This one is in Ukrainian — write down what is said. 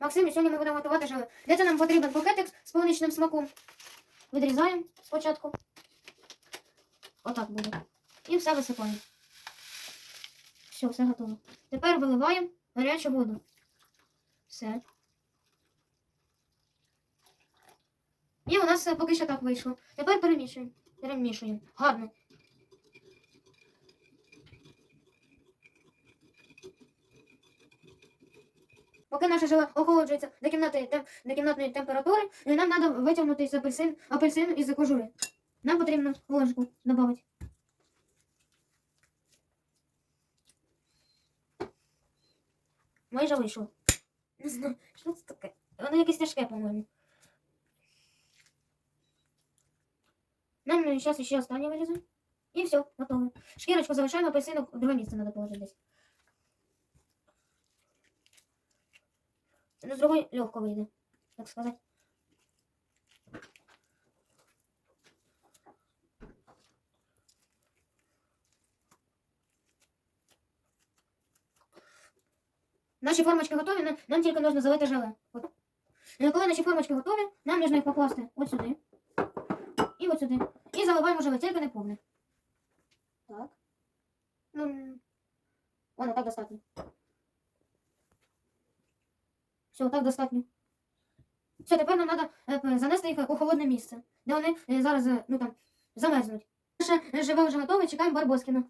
Максим, і сьогодні ми будемо готувати желе. Для цього нам потрібен пакетик з полуничним смаком. Відрізаємо спочатку. Отак буде. І все висипаємо. Все, все готово. Тепер виливаємо гарячу воду. Все. І у нас поки що так вийшло. Тепер перемішуємо. Перемішуємо. Гарно. Поки наше желе охолоджується до, кімнати, тем, до кімнатної температури, і нам треба витягнути з апельсин, апельсин із кожури. Нам потрібно ложку додати. Майже вийшло. Не знаю, що це таке. Воно якесь тяжке, по-моєму. Нам зараз ще останнє вирізаємо. І все, готово. Шкірочку залишаємо, апельсинок в друге місце треба положити десь. Ну, з другої легко вийде, так сказати. Наші формочки готові, нам, тільки потрібно залити желе. От. І коли наші формочки готові, нам можна їх покласти от сюди. І от сюди. І заливаємо желе, тільки не повне. Так. Ну, воно так достатньо. Все, так достатньо. Все, тепер нам треба занести їх у холодне місце, де вони е, зараз е, ну, там, замерзнуть. Наше живе вже готове, чекаємо Барбоскіна.